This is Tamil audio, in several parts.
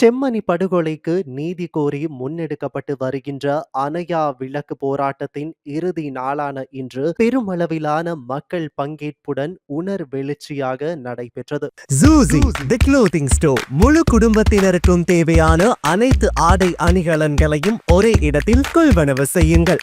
செம்மணி படுகொலைக்கு நீதி கோரி முன்னெடுக்கப்பட்டு வருகின்ற அணையா விளக்கு போராட்டத்தின் இறுதி நாளான இன்று பெருமளவிலான மக்கள் பங்கேற்புடன் உணர் வெளிச்சியாக நடைபெற்றது. ஜூசி தி க்ளோத்திங் ஸ்டோர் முழு குடும்பத்தினருக்கும் தேவையான அனைத்து ஆடை அணிகலன்களையும் ஒரே இடத்தில் கொள்வனவு செய்யுங்கள்.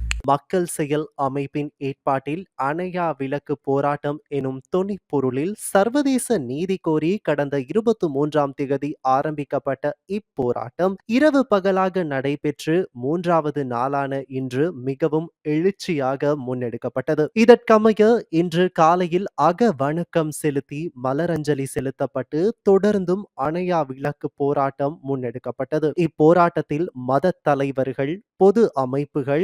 மக்கள் செயல் அமைப்பின் ஏற்பாட்டில் அணையா விளக்கு போராட்டம் எனும் தொனிப்பொருளில் சர்வதேச நீதி கோரி கடந்த இருபத்தி மூன்றாம் திகதி ஆரம்பிக்கப்பட்ட இப்போராட்டம் இரவு பகலாக நடைபெற்று மூன்றாவது நாளான இன்று மிகவும் எழுச்சியாக முன்னெடுக்கப்பட்டது. இதற்கமைய இன்று காலையில் அக வணக்கம் செலுத்தி மலரஞ்சலி செலுத்தப்பட்டு தொடர்ந்தும் அணையா விளக்கு போராட்டம் முன்னெடுக்கப்பட்டது. இப்போராட்டத்தில் மத தலைவர்கள் பொது அமைப்புகள்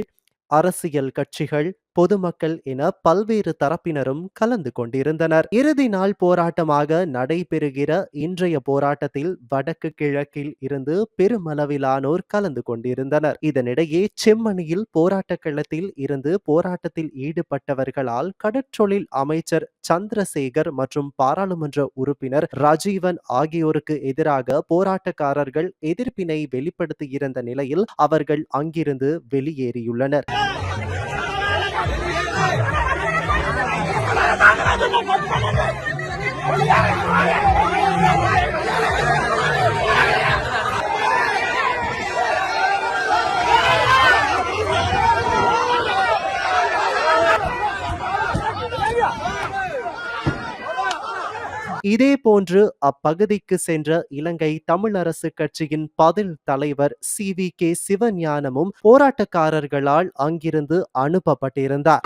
அரசியல் கட்சிகள் பொதுமக்கள் என பல்வேறு தரப்பினரும் கலந்து கொண்டிருந்தனர். இறுதி நாள் போராட்டமாக நடைபெறுகிற இன்றைய போராட்டத்தில் வடக்கு கிழக்கில் இருந்து பெருமளவிலானோர் கலந்து கொண்டிருந்தனர். இதனிடையே செம்மணியில் போராட்ட களத்தில் இருந்து போராட்டத்தில் ஈடுபட்டவர்களால் கடற்றொழில் அமைச்சர் சந்திரசேகர் மற்றும் பாராளுமன்ற உறுப்பினர் ராஜீவன் ஆகியோருக்கு எதிராக போராட்டக்காரர்கள் எதிர்ப்பினை வெளிப்படுத்தியிருந்த நிலையில் அவர்கள் அங்கிருந்து வெளியேறியுள்ளனர். இதே போன்று அப்பகுதிக்கு சென்ற இலங்கை தமிழரசு கட்சியின் பதில் தலைவர் சி வி கே சிவஞானமும் போராட்டக்காரர்களால் அங்கிருந்து அனுப்பப்பட்டிருந்தார்.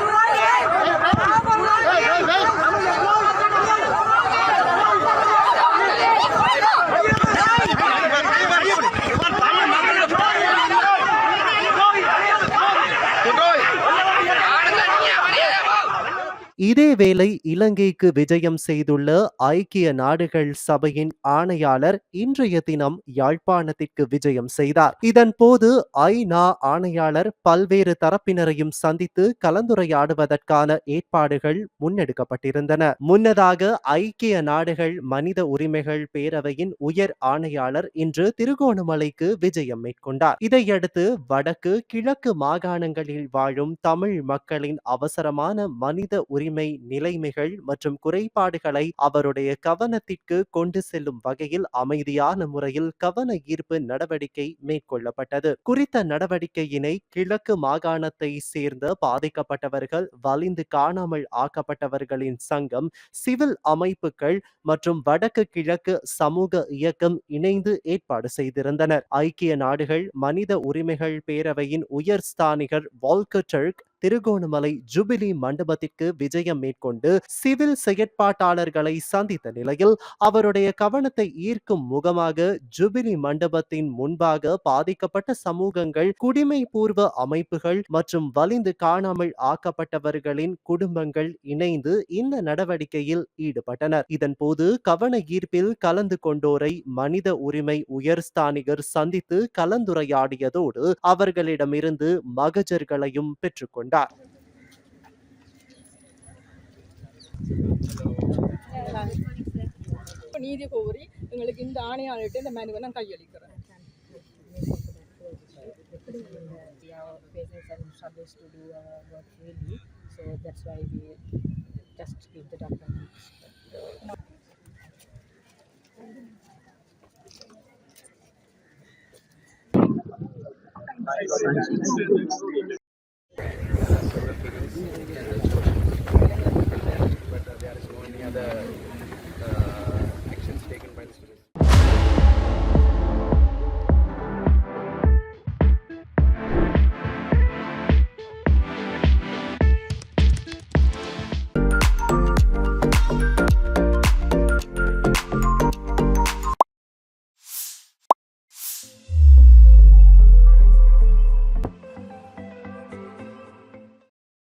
இதேவேளை இலங்கைக்கு விஜயம் செய்துள்ள ஐக்கிய நாடுகள் சபையின் ஆணையாளர் இன்றைய தினம் யாழ்ப்பாணத்திற்கு விஜயம் செய்தார். இதன் போது ஐநா ஆணையாளர் பல்வேறு தரப்பினரையும் சந்தித்து கலந்துரையாடுவதற்கான ஏற்பாடுகள் முன்னெடுக்கப்பட்டிருந்தன. முன்னதாக ஐக்கிய நாடுகள் மனித உரிமைகள் பேரவையின் உயர் ஆணையாளர் இன்று திருகோணமலைக்கு விஜயம் மேற்கொண்டார். இதையடுத்து வடக்கு கிழக்கு மாகாணங்களில் வாழும் தமிழ் மக்களின் அவசரமான மனித உரிமை நிலைமைகள் மற்றும் குறைபாடுகளை அவருடைய கவனத்திற்கு கொண்டு செல்லும் வகையில் அமைதியான முறையில் கவன ஈர்ப்பு நடவடிக்கை மேற்கொள்ளப்பட்டது. குறித்த நடவடிக்கையினை கிழக்கு மாகாணத்தை சேர்ந்த பாதிக்கப்பட்டவர்கள் வலிந்து காணாமல் ஆக்கப்பட்டவர்களின் சங்கம் சிவில் அமைப்புகள் மற்றும் வடக்கு கிழக்கு சமூக இயக்கம் இணைந்து ஏற்பாடு செய்திருந்தனர். ஐக்கிய நாடுகள் மனித உரிமைகள் பேரவையின் உயர் ஸ்தானிகர் வால்கர் திருகோணமலை ஜூபிலி மண்டபத்திற்கு விஜயம் மேற்கொண்டு சிவில் செயற்பாட்டாளர்களை சந்தித்த நிலையில் அவருடைய கவனத்தை ஈர்க்கும் முகமாக ஜூபிலி மண்டபத்தின் முன்பாக பாதிக்கப்பட்ட சமூகங்கள் குடிமை பூர்வ அமைப்புகள் மற்றும் வலிந்து காணாமல் ஆக்கப்பட்டவர்களின் குடும்பங்கள் இணைந்து இந்த நடவடிக்கையில் ஈடுபட்டனர். இதன்போது கவன ஈர்ப்பில் கலந்து கொண்டோரை மனித உரிமை உயர்ஸ்தானிகர் சந்தித்து கலந்துரையாடியதோடு அவர்களிடமிருந்து மகஜர்களையும் பெற்றுக்கொண்டார். நீதி கோரி எங்களுக்கு இந்த ஆணையாளர்கிட்ட இந்த மனுவை நான் கையளிக்கிறேன் we are